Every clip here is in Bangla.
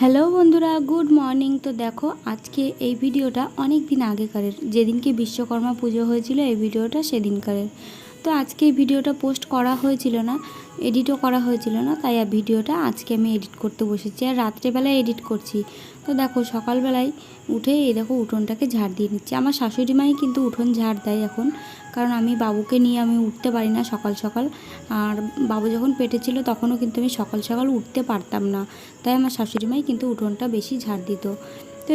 হ্যালো বন্ধুরা, গুড মর্নিং। তো দেখো, আজকে এই ভিডিওটা অনেক দিন আগেকারের। যেদিনকে বিশ্বকর্মা পুজো হয়েছিল, এই ভিডিওটা সেদিনকারের। তো আজকে এই ভিডিওটা পোস্ট করা হয়েছিল না, এডিটও করা হয়েছিল না, তাই আর ভিডিওটা আজকে আমি এডিট করতে বসেছি আর রাত্রেবেলায় এডিট করছি। তো দেখো সকালবেলায় উঠে এই দেখো উঠোনটাকে ঝাড় দিয়ে নিচ্ছি। আমার শাশুড়ি মাই কিন্তু উঠোন ঝাড় দেয় এখন, কারণ আমি বাবুকে নিয়ে আমি উঠতে পারি না সকাল সকাল। আর বাবু যখন পেটে ছিল তখনও কিন্তু আমি সকাল সকাল উঠতে পারতাম না, তাই আমার শাশুড়ি মাই কিন্তু উঠোনটা বেশি ঝাড় দিত।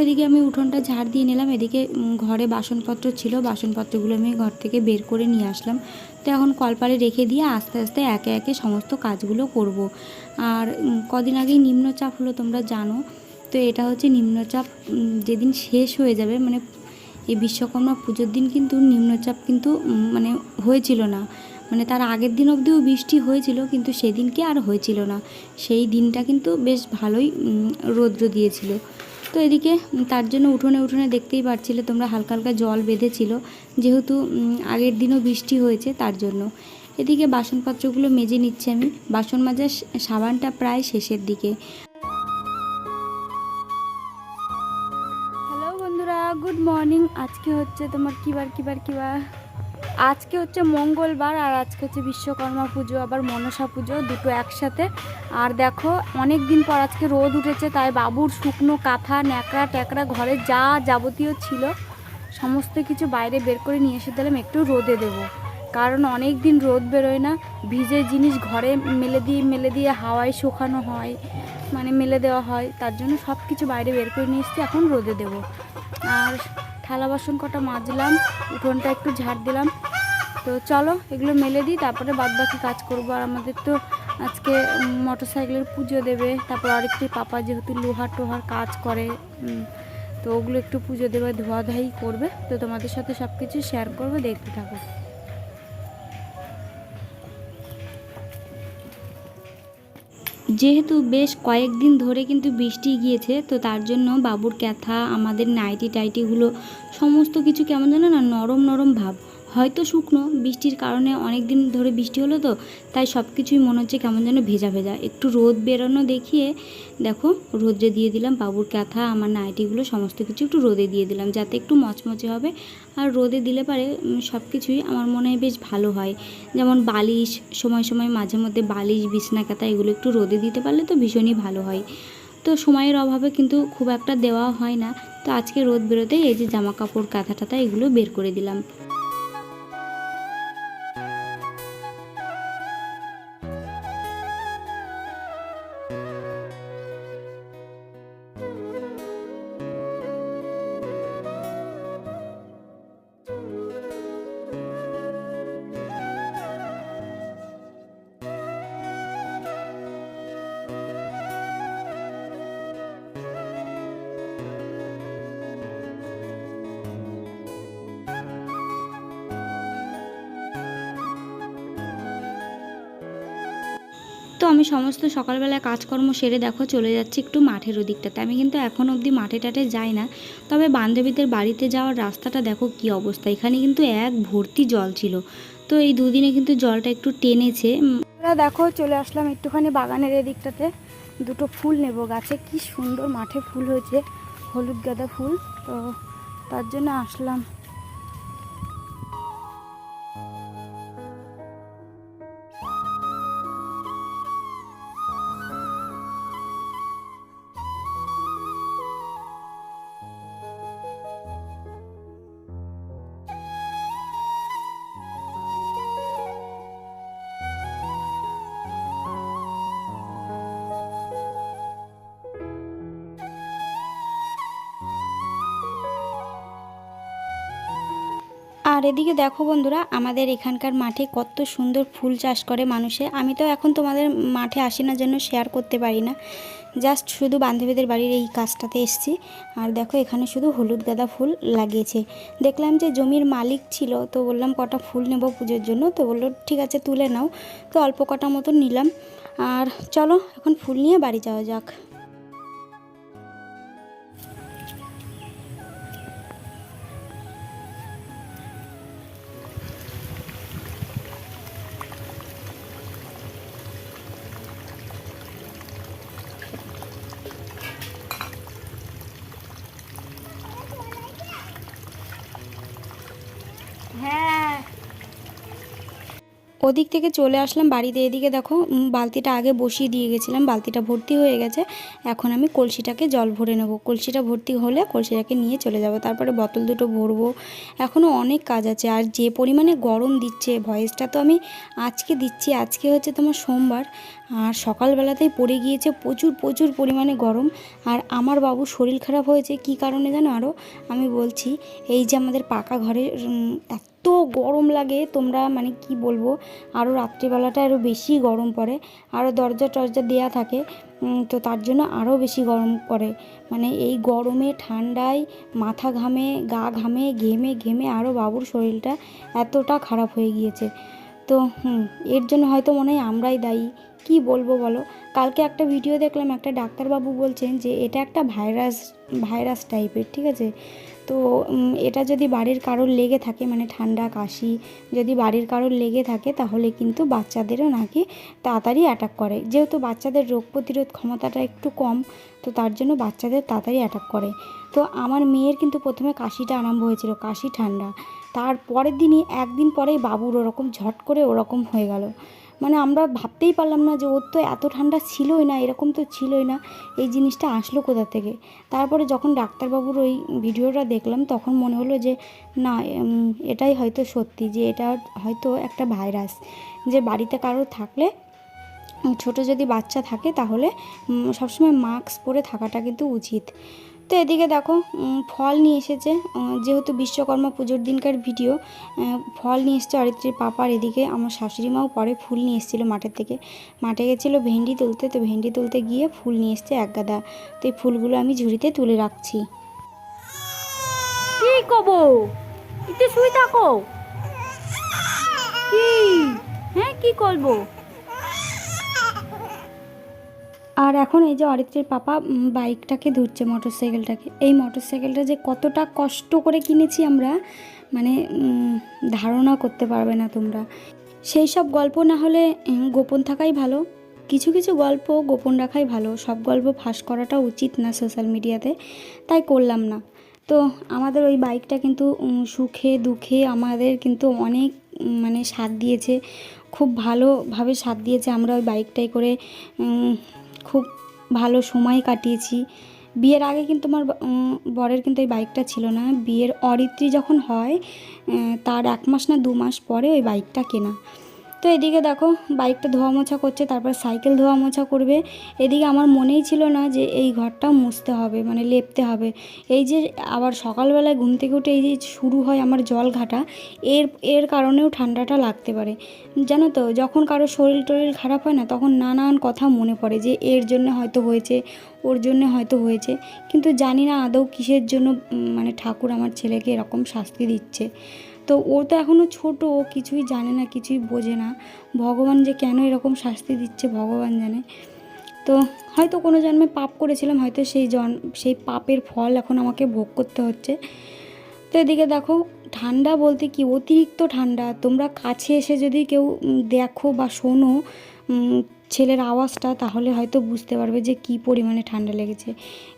এদিকে আমি উঠোনটা ঝাড় দিয়ে নিলাম। এদিকে ঘরে বাসনপত্র ছিল। বাসনপত্রগুলো আমি ঘর থেকে বের করে নিয়ে আসলাম। তো এখন কলপারে রেখে দিয়ে আস্তে আস্তে একে একে সমস্ত কাজগুলো করব। আর কদিন আগেই নিম্নচাপ হলো, তোমরা জানো। তো এটা হচ্ছে নিম্নচাপ যেদিন শেষ হয়ে যাবে মানে এই বিশ্বকর্মা পুজোর দিন কিন্তু নিম্নচাপ কিন্তু মানে হয়েছিল না। মানে তার আগের দিন অবধিও বৃষ্টি হয়েছিল, কিন্তু সেদিনকে আর হয়েছিল না। সেই দিনটা কিন্তু বেশ ভালোই রৌদ্র দিয়েছিল। তো এদিকে তার জন্য উঠোনে উঠোনে দেখতেই পারছিলে তোমরা হালকা হালকা জল বেঁধেছিল, যেহেতু আগের দিনও বৃষ্টি হয়েছে তার জন্য। এদিকে বাসনপত্রগুলো মেজে নিচ্ছি আমি। বাসন মাজার সাবানটা প্রায় শেষের দিকে। হ্যালো বন্ধুরা, গুড মর্নিং। আজকে হচ্ছে তোমার কিবার কিবার কিবার আজকে হচ্ছে মঙ্গলবার আর আজকে হচ্ছে বিশ্বকর্মা পুজো, আবার মনসা পুজো দুটো একসাথে। আর দেখো অনেক দিন পর আজকে রোদ উঠেছে, তাই বাবুর শুকনো কাঁথা, ন্যাকড়া ট্যাকড়া ঘরে যা যাবতীয় ছিল, সমস্ত কিছু বাইরে বের করে নিয়ে এসে দিলাম, একটু রোদে দেবো। কারণ অনেক দিন রোদ বেরোয় না, ভিজে জিনিস ঘরে মেলে দিয়ে মেলে দিয়ে হাওয়ায় শুকানো হয় মানে মেলে দেওয়া হয়, তার জন্য সব কিছু বাইরে বের করে নিয়ে এসেছি, এখন রোদে দেবো। আর থালা বাসন কটা মাজলাম, উঠোনটা একটু ঝাড় দিলাম তো চলো, এগুলো মেলে দিই, তারপরে বাদ বাকি কাজ করব। আর আমাদের তো আজকে মোটর সাইকেলের পুজো দেবে, তারপর আরেকটি পাপা যেহেতু লোহার টোহার কাজ করে তো ওগুলো একটু পুজো দেবে ধোয়া ধাই করবে। তো তোমাদের সাথে সব কিছু শেয়ার করবে, দেখতে থাকো। যেহেতু বেশ কয়েকদিন ধরে কিন্তু বৃষ্টি গিয়েছে, তো তার জন্য বাবুর ক্যাথা, আমাদের নাইটি টাইটিগুলো সমস্ত কিছু কেমন যেন না নরম নরম ভাব। হয়তো শুকনো, বৃষ্টির কারণে অনেক দিন ধরে বৃষ্টি হলো তো, তাই সব কিছুই মনে হচ্ছে কেমন যেন ভেজা ভেজা। একটু রোদ বেরোনো দেখিয়ে, দেখো রোদে দিয়ে দিলাম বাবুর ক্যাথা, আমার নাইটিগুলো সমস্ত কিছু একটু রোদে দিয়ে দিলাম যাতে একটু মচমচে হবে। আর রোদে দিলে পারে সব কিছুই আমার মনে হয় বেশ ভালো হয়। যেমন বালিশ, সময় সময় মাঝে মধ্যে বালিশ, বিছনা কাতা এগুলো একটু রোদে দিতে পারলে তো ভীষণই ভালো হয়। তো সময়ের অভাবে কিন্তু খুব একটা দেওয়া হয় না। তো আজকে রোদ বেরোতেই এই যে জামা কাপড় কাঁথা টাথা এগুলো বের করে দিলাম। আমি সমস্ত সকালবেলা কাজকর্ম সেরে দেখো চলে যাচ্ছি একটু মাঠের ওদিকটাতে। আমি কিন্তু এখন অবধি মাঠে টাঠে যাই না। তবে বান্ধবীদের বাড়িতে যাওয়ার রাস্তাটা দেখো কি অবস্থা। এখানে কিন্তু এক ভর্তি জল ছিল। তো এই দুদিনে কিন্তু জলটা একটু টেনেছে। উম, দেখো চলে আসলাম একটুখানি বাগানের এদিকটাতে। দুটো ফুল নেব গাছে। কি সুন্দর মাঠে ফুল হয়েছে। হলুদ গাঁদা ফুল। তো তার জন্য আসলাম। আর এদিকে দেখো বন্ধুরা, আমাদের এখানকার মাঠে কত সুন্দর ফুল চাষ করে মানুষে। আমি তো এখন তোমাদের মাঠে আসি না জন্য শেয়ার করতে পারি না। জাস্ট শুধু বান্ধবীদের বাড়ির এই কাজটাতে এসেছি। আর দেখো, এখানে শুধু হলুদ গাঁদা ফুল লাগিয়েছে। দেখলাম যে জমির মালিক ছিল, তো বললাম কটা ফুল নেব পুজোর জন্য। তো বলল, ঠিক আছে, তুলে নাও। তো অল্প কটা মতো নিলাম। আর চলো, এখন ফুল নিয়ে বাড়ি যাওয়া যাক। ওদিক থেকে চলে আসলাম বাড়িতে। এদিকে দেখো বালতিটা আগে বসিয়ে দিয়ে গেছিলাম, বালতিটা ভর্তি হয়ে গেছে। এখন আমি কলসিটাকে জল ভরে নেব। কলসিটা ভর্তি হলে কলসিটাকে নিয়ে চলে যাব। তারপরে বোতল দুটো ভরবো। এখনও অনেক কাজ আছে। আর যে পরিমাণে গরম দিচ্ছে, ভয়েসটা তো আমি আজকে দিচ্ছি। আজকে হচ্ছে তোমার সোমবার। আর সকালবেলাতেই পড়ে গিয়েছে প্রচুর প্রচুর পরিমাণে গরম। আর আমার বাবুর শরীর খারাপ হয়েছে, কি কারণে জানো? আরও আমি বলছি, এই যে আমাদের পাকা ঘরে এত গরম লাগে, তোমরা মানে কি বলব? আরও রাত্রিবেলাটা আরও বেশি গরম পড়ে আরও দরজা টরজা দেওয়া থাকে তো তার জন্য আরও বেশি গরম পড়ে। মানে এই গরমে, ঠান্ডায়, মাথা ঘামে, গা ঘামে, ঘেমে ঘেমে আরও বাবুর শরীরটা এতটা খারাপ হয়ে গিয়েছে। তো হুম, এর জন্য হয়তো মনে হয় আমরাই দায়ী। কি বলব বলো? কালকে একটা ভিডিও দেখলাম, একটা ডাক্তারবাবু বলছেন যে, এটা একটা ভাইরাস ভাইরাস টাইপের ঠিক আছে? তো এটা যদি বাড়ির কারোর লেগে থাকে মানে ঠান্ডা, কাশি যদি বাড়ির কারোর লেগে থাকে, তাহলে কিন্তু বাচ্চাদেরও নাকি তাড়াতাড়ি অ্যাটাক করে। যেহেতু বাচ্চাদের রোগ প্রতিরোধ ক্ষমতাটা একটু কম, তো তার জন্য বাচ্চাদের তাড়াতাড়ি অ্যাটাক করে। তো আমার মেয়ের কিন্তু প্রথমে কাশিটা আরম্ভ হয়েছিল, কাশি ঠান্ডা। তার পরের দিনই, একদিন পরেই বাবুর ওরকম ঝট করে ওরকম হয়ে গেল। মানে আমরা ভাবতেই পারলাম না যে ওর তো এত ঠান্ডা ছিলই না, এরকম তো ছিলই না। এই জিনিসটা আসলো কোথা থেকে? তারপরে যখন ডাক্তারবাবুর ওই ভিডিওটা দেখলাম, তখন মনে হলো যে, না এটাই হয়তো সত্যি যে এটা হয়তো একটা ভাইরাস। যে বাড়িতে কারও থাকলে, ছোট যদি বাচ্চা থাকে তাহলে সবসময় মাস্ক পরে থাকাটা কিন্তু উচিত। তো এদিকে দেখো ফল নিয়ে এসেছে। যেহেতু বিশ্বকর্মা পুজোর দিনকার ভিডিও ফল নিয়ে এসছে অরিত্রীর পাপার এদিকে। আমার শাশুড়ি মাও পরে ফুল নিয়ে এসেছিল মাঠের থেকে। মাঠে গেছিল ভেন্ডি তুলতে, তো ভেন্ডি তুলতে গিয়ে ফুল নিয়ে এসছে এক গাদা। তো এই ফুলগুলো আমি ঝুড়িতে তুলে রাখছি। কি কব শুই থাকো। কি? হ্যাঁ কি করব? আর এখন এই যে অরিত্রের পাপা বাইকটাকে ধরছে মোটরসাইকেলটাকে এই মোটরসাইকেলটা যে কতটা কষ্ট করে কিনেছি আমরা মানে ধারণা করতে পারবে না তোমরা। সেই সব গল্প না হলে গোপন থাকাই ভালো। কিছু কিছু গল্প গোপন রাখাই ভালো। সব গল্প ফাঁস করাটা উচিত না সোশ্যাল মিডিয়াতে তাই করলাম না। তো আমাদের ওই বাইকটা কিন্তু সুখে, দুঃখে আমাদের কিন্তু অনেক মানে সাথ দিয়েছে। খুব ভালোভাবে সাথ দিয়েছে আমরা ওই বাইকটাই করে খুব ভালো সময় কাটিয়েছি। বিয়ের আগে কিন্তু আমার বরের কিন্তু এই বাইকটা ছিল না। বিয়ের অরিত্রী যখন হয় তার এক মাস না দু মাস পরে ওই বাইকটা কেনা। তো এদিকে দেখো, বাইকটা ধোয়া মোছা করছে, তারপর সাইকেল ধোয়া মোছা করবে। এদিকে আমার মনেই ছিল না যে এই ঘরটা মুছতে হবে মানে লেপতে হবে। এই যে আবার সকালবেলায় ঘুম থেকে উঠে এই যে শুরু হয় আমার জল ঘাটা, এর এর কারণেও ঠান্ডাটা লাগতে পারে। জানো তো, যখন কারও শরীর টরীর খারাপ হয় না, তখন নানান কথা মনে পড়ে যে এর জন্য হয়তো হয়েছে, ওর জন্য হয়তো হয়েছে। কিন্তু জানি না আদৌ কিসের জন্য মানে ঠাকুর আমার ছেলেকে এরকম শাস্তি দিচ্ছে। তো ও তো এখনও ছোট, ও কিছুই জানে না, কিছুই বোঝে না। ভগবান যে কেন এরকম শাস্তি দিচ্ছে, ভগবান জানে। তো হয়তো কোনো জন্মে পাপ করেছিলাম, হয়তো সেই জন, সেই পাপের ফল এখন আমাকে ভোগ করতে হচ্ছে। তো এদিকে দেখো, ঠান্ডা বলতে কি? অতিরিক্ত ঠান্ডা। তোমরা কাছে এসে যদি কেউ দেখো বা শোনো ছেলের আওয়াজটা, তাহলে হয়তো বুঝতে পারবে যে কি পরিমাণে ঠান্ডা লেগেছে।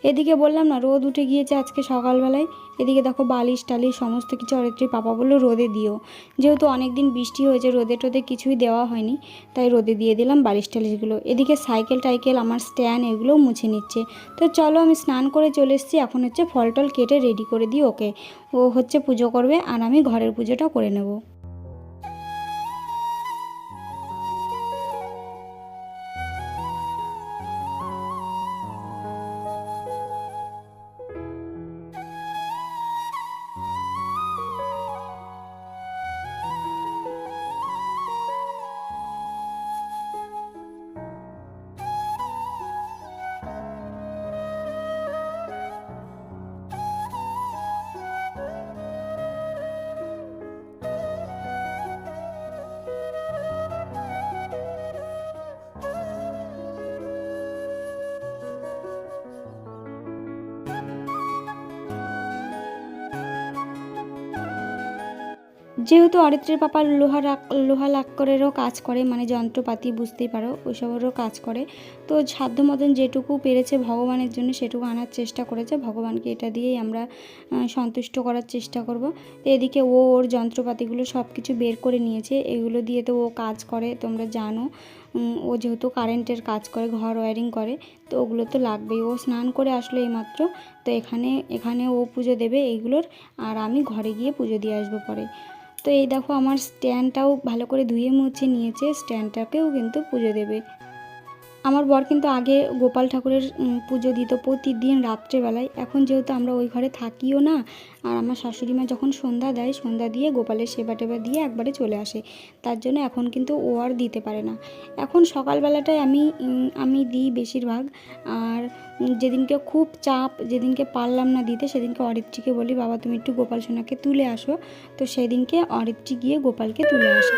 এদিকে বললাম না, রোদ উঠে গিয়েছে আজকে সকালবেলায়। এদিকে দেখো বালিশ টালিশ সমস্ত কিছু অরিত্রী পাপা বলল রোদে দিও। যেহেতু অনেক দিন বৃষ্টি হয়েছে, রোদে টোদে কিছুই দেওয়া হয়নি, তাই রোদে দিয়ে দিলাম বালিশ টালিশগুলো। এদিকে সাইকেল টাইকেল, আমার স্ট্যান্ড এগুলোও মুছে নিচ্ছে। তো চলো আমি স্নান করে চলে এসেছি, এখন হচ্ছে ফল টল কেটে রেডি করে দিই ওকে। ও হচ্ছে পুজো করবে, আর আমি ঘরের পুজোটা করে নেব। যেহেতু অরিত্রের পাপা লোহা লোহা লাক্করেরও কাজ করে মানে যন্ত্রপাতি বুঝতেই পারো, ওইসবেরও কাজ করে, তো সাধ্য মতন যেটুকু পেরেছে ভগবানের জন্য সেটুকু আনার চেষ্টা করেছে। ভগবানকে এটা দিয়েই আমরা সন্তুষ্ট করার চেষ্টা করব। তো এদিকে ও ওর যন্ত্রপাতিগুলো সব কিছু বের করে নিয়েছে। এগুলো দিয়ে তো ও কাজ করে, তোমরা জানো। ও যেহেতু কারেন্টের কাজ করে, ঘর ওয়ারিং করে, তো ওগুলো তো লাগবেই। ও স্নান করে আসলো এইমাত্র, তো এখানে এখানে ও পুজো দেবে এইগুলোর, আর আমি ঘরে গিয়ে পুজো দিয়ে আসব পরে। তো এই দেখো আমার স্ট্যান্ডটাও ভালো করে ধুয়ে মুছে নিয়েছে। স্ট্যান্ডটাকেও কিন্তু পুজো দেবে। আমার বর কিন্তু আগে গোপাল ঠাকুরের পুজো দিত প্রতিদিন রাত্রেবেলায়। এখন যেহেতু আমরা ওই ঘরে থাকিও না, আর আমার শাশুড়ি মা যখন সন্ধ্যা দেয়, সন্ধ্যা দিয়ে গোপালের সেবা টেবা দিয়ে একবারে চলে আসে। তার জন্য এখন কিন্তু ও আর দিতে পারে না। এখন সকালবেলাটায় আমি আমি দিই বেশিরভাগ। আর যেদিনকে খুব চাপ, যেদিনকে পারলাম না দিতে, সেদিনকে অরিত্রীকে বলি, বাবা, তুমি একটু গোপাল সোনাকে তুলে আসো। তো সেদিনকে অরিত্রী গিয়ে গোপালকে তুলে আসে।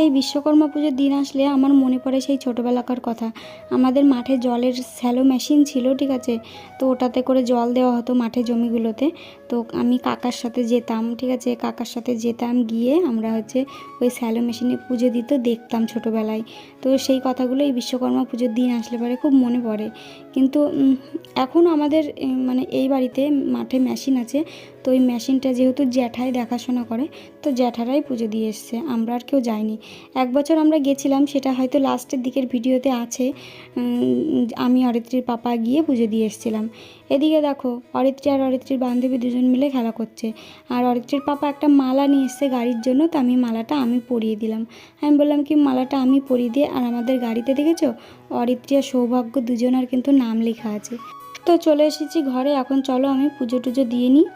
এই বিশ্বকর্মা পুজোর দিন আসলে আমার মনে পড়ে সেই ছোটোবেলাকার কথা। আমাদের মাঠে জলের স্যালো মেশিন ছিল ঠিক আছে? তো ওটাতে করে জল দেওয়া হতো মাঠে জমিগুলোতে। তো আমি কাকার সাথে যেতাম ঠিক আছে? কাকার সাথে যেতাম গিয়ে আমরা হচ্ছে ওই স্যালো মেশিনে পুজো দিত দেখতাম ছোটোবেলায়। তো সেই কথাগুলো এই বিশ্বকর্মা পুজোর দিন আসলে পরে খুব মনে পড়ে। কিন্তু উম, এখনও আমাদের মানে এই বাড়িতে মাঠে মেশিন আছে। তো ওই মেশিনটা যেহেতু জ্যাঠাই দেখাশোনা করে, তো জ্যাঠারাই পুজো দিয়ে এসছে, আমরা আর কেউ যাইনি। এক বছর আমরা গেছিলাম, সেটা হয়তো লাস্টের দিকের ভিডিওতে আছে আমি অরিত্রীর পাপা গিয়ে পুজো দিয়ে এসেছিলাম। এদিকে দেখো, অরিত্রী আর অরিত্রীর বান্ধবী দুজন মিলে খেলা করছে। আর অরিত্রীর পাপা একটা মালা নিয়ে এসছে গাড়ির জন্য, তো আমি মালাটা আমি পরিয়ে দিলাম। আমি বললাম কি, মালাটা আমি পরিয়ে দিয়ে, আর আমাদের গাড়িতে দেখেছ? অরিত্রী আর সৌভাগ্য দুজনের কিন্তু নাম লেখা আছে। তো চলে এসেছি ঘরে, এখন চলো আমি পুজো টুজো দিয়ে নিই।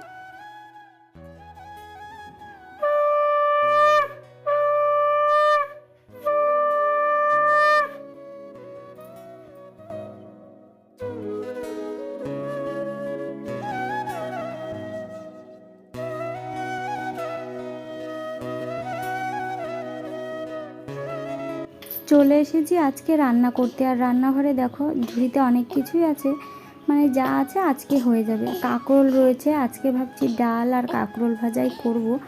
চলে এসেছি আজকে রান্না করতে। আর রান্নাঘরে দেখো, ঝুড়িতে অনেক কিছুই আছে। মানে যা আছে আজকে হয়ে যাবে। কাঁকরোল রয়েছে, আজকে ভাবছি ডাল আর কাঁকরোল ভাজাই করব।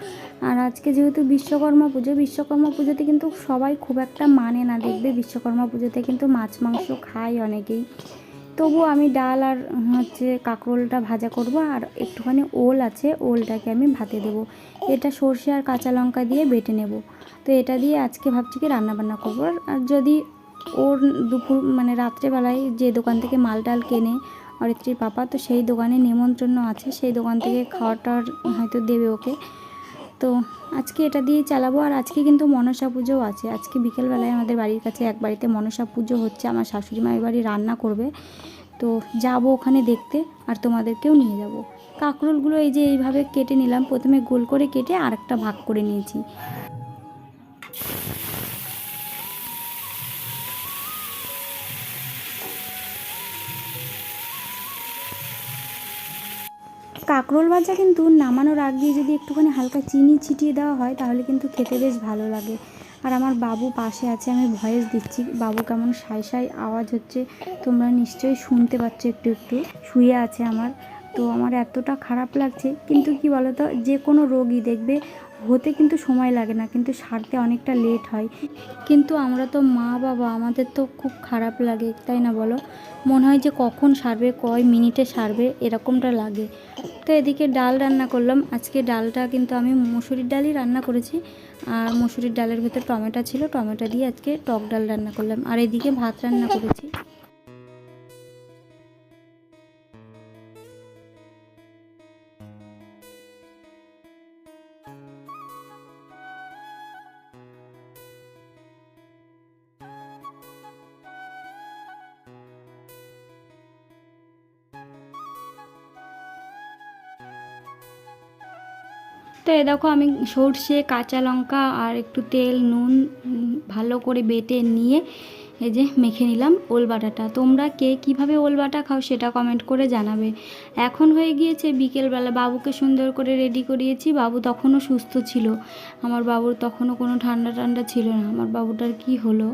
আর আজকে যেহেতু বিশ্বকর্মা পুজো, বিশ্বকর্মা পুজোতে কিন্তু সবাই খুব একটা মানে না। দেখবে বিশ্বকর্মা পুজোতে কিন্তু মাছ, মাংস খায় অনেকেই। তবু আমি ডাল আর হচ্ছে কাঁকরোলটা ভাজা করব। আর একটুখানি ওল আছে, ওলটাকে আমি ভাতে দেবো। এটা সর্ষে আর কাঁচা লঙ্কা দিয়ে বেটে নেব। তো এটা দিয়ে আজকে ভাবছি কি রান্নাবান্না করব। আর- আর যদি ওর দুপুর মানে রাত্রেবেলায় যে দোকান থেকে মাল টাল কেনে অরিত্রীর পাপা, তো সেই দোকানে নেমন্ত্রণ আছে, সেই দোকান থেকে খাওয়াটার হয়তো দেবে ওকে। তো আজকে এটা দিয়ে চালাবো। আর আজকে কিন্তু মনসা পুজোও আছে। আজকে বিকেলবেলায় আমাদের বাড়ির কাছে এক বাড়িতে মনসা পুজো হচ্ছে। আমার শাশুড়ি মা এই বাড়ি রান্না করবে। তো যাব ওখানে দেখতে। আর তোমাদেরকেও নিয়ে যাব। কাঁকরোলগুলো এই যে এইভাবে কেটে নিলাম। প্রথমে গোল করে কেটে আরেকটা ভাগ করে নিয়েছি। কাঁকরোল ভাজা কিন্তু নামানোর আগ যদি একটুখানি হালকা চিনি ছিটিয়ে দেওয়া হয়, তাহলে কিন্তু খেতে বেশ ভালো লাগে। আর আমার বাবু পাশে আছে, আমি ভয়েস দিচ্ছি। বাবু কেমন সাই সাই আওয়াজ হচ্ছে, তোমরা নিশ্চয়ই শুনতে পাচ্ছ একটু একটু। শুয়ে আছে আমার। তো আমার এতটা খারাপ লাগছে, কিন্তু কি বলতো, যে কোনো রোগই দেখবে। হতে কিন্তু সময় লাগে না, কিন্তু সারতে অনেকটা লেট হয়। কিন্তু আমরা তো মা, বাবা, আমাদের তো খুব খারাপ লাগে, তাই না বলো? মনে হয় যে কখন সারবে, কয় মিনিটে সারবে, এরকমটা লাগে। তো এদিকে ডাল রান্না করলাম। আজকে ডালটা কিন্তু আমি মুসুরির ডালই রান্না করেছি। আর মুসুরির ডালের ভেতর টমেটো ছিল, টমেটো দিয়ে আজকে টক ডাল রান্না করলাম। আর এদিকে ভাত রান্না করেছি। তো এ দেখো আমি সর্ষে, কাঁচা লঙ্কা আর একটু তেল, নুন ভালো করে বেটে নিয়ে এই যে মেখে নিলাম ওল বাটাটা। তোমরা কে কীভাবে ওল বাটা খাও সেটা কমেন্ট করে জানাবে। এখন হয়ে গিয়েছে বিকেলবেলা, বাবুকে সুন্দর করে রেডি করিয়েছি, বাবু তখনও সুস্থ ছিল। আমার বাবুর তখনও কোনো ঠান্ডা ঠান্ডা ছিল না। আমার বাবুটার কি হলো?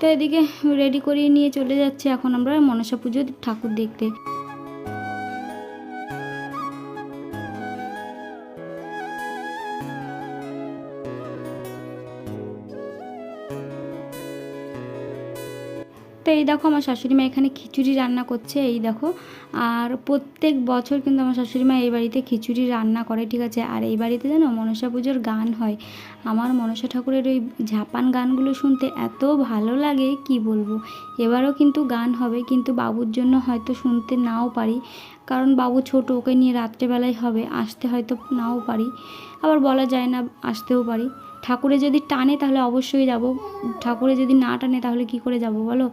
তো এদিকে রেডি করিয়ে নিয়ে চলে যাচ্ছে এখন আমরা মনসা পুজো ঠাকুর দেখতে। তো এই দেখো আমার শাশুড়ি মা এখানে খিচুড়ি রান্না করছে, এই দেখো। আর প্রত্যেক বছর কিন্তু আমার শাশুড়ি মা এই বাড়িতে খিচুড়ি রান্না করে, ঠিক আছে? আর এই বাড়িতে যেন মনসা পুজোর গান হয়। আমার মনসা ঠাকুরের ওই ঝাপান গানগুলো শুনতে এত ভালো লাগে, কি বলব? এবারও কিন্তু গান হবে, কিন্তু বাবুর জন্য হয়তো শুনতে নাও পারি। কারণ বাবু ছোট, ওকে নিয়ে রাত্রেবেলায় হবে, আসতে হয়তো নাও পারি। আবার বলা যায় না, আসতেও পারি। ঠাকুরে যদি টানে তাহলে অবশ্যই যাব। ঠাকুরে যদি না টানে তাহলে কি করে যাব বলো?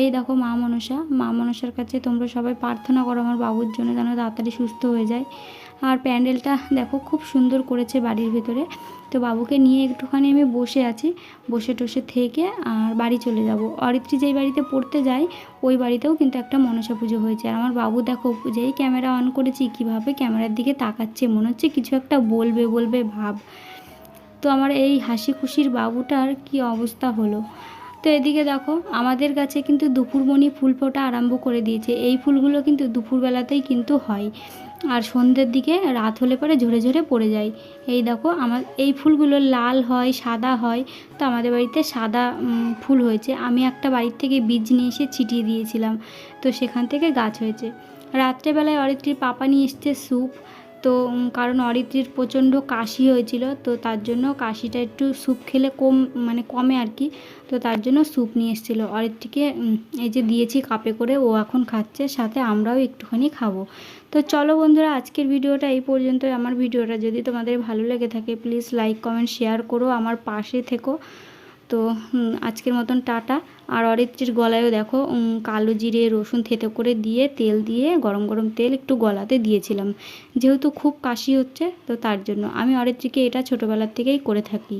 এই দেখো মা মনসা, মা মনসার কাছে তোমরা সবাই প্রার্থনা করো আমার বাবুর জন্য যেন তাড়াতাড়ি সুস্থ হয়ে যায়। আর প্যান্ডেলটা দেখো খুব সুন্দর করেছে বাড়ির ভেতরে। তো বাবুকে নিয়ে একটুখানি আমি বসে আছি, বসে টসে থেকে আর বাড়ি চলে যাব। অরিত্রী যেই বাড়িতে পড়তে যায়, ওই বাড়িতেও কিন্তু একটা মনসা পুজো হয়েছে। আর আমার বাবু দেখো যেই ক্যামেরা অন করেছি, কীভাবে ক্যামেরার দিকে তাকাচ্ছে, মনে হচ্ছে কিছু একটা বলবে বলবে, ভাব। তো আমার এই হাসি খুশির বাবুটার কি অবস্থা হলো? তো এদিকে দেখো, আমাদের কাছে কিন্তু দুপুরমণি ফুল ফোটা আরম্ভ করে দিয়েছে। এই ফুলগুলো কিন্তু দুপুরবেলাতেই কিন্তু হয়। আর সন্ধ্যের দিকে রাত হলে পরে ঝরে ঝরে পড়ে যায়। এই দেখো আমার এই ফুলগুলো লাল হয়, সাদা হয়। তো আমাদের বাড়িতে সাদা ফুল হয়েছে। আমি একটা বাড়ির থেকে বীজ নিয়ে এসে ছিটিয়ে দিয়েছিলাম। তো সেখান থেকে গাছ হয়েছে। রাত্রেবেলায় অরিত্রীর পাপা নিয়ে এসছে স্যুপ। তো কারণ অরিত্রীর প্রচণ্ড কাশি হয়েছিল, তো তার জন্য কাশিটা একটু স্যুপ খেলে কম মানে কমে আর কি, তো তার জন্য স্যুপ নিয়ে এসেছিল। অরিত্রীকে এই যে দিয়েছি কাপে করে, ও এখন খাচ্ছে, সাথে আমরাও একটুখানি খাব। তো চলো বন্ধুরা, আজকের ভিডিওটা এই পর্যন্তই। আমার ভিডিওটা যদি তোমাদের ভালো লেগে থাকে প্লিজ লাইক কমেন্ট শেয়ার করো আমার পাশে থেকো। তো আজকের মতন টাটা। আর অরিত্রীর গলায়ও দেখো কালো জিরে রসুন থেতো করে দিয়ে তেল দিয়ে, গরম গরম তেল একটু গলাতে দিয়েছিলাম। যেহেতু খুব কাশি হচ্ছে, তো তার জন্য। আমি অরিত্রীকে এটা ছোটোবেলার থেকেই করে থাকি।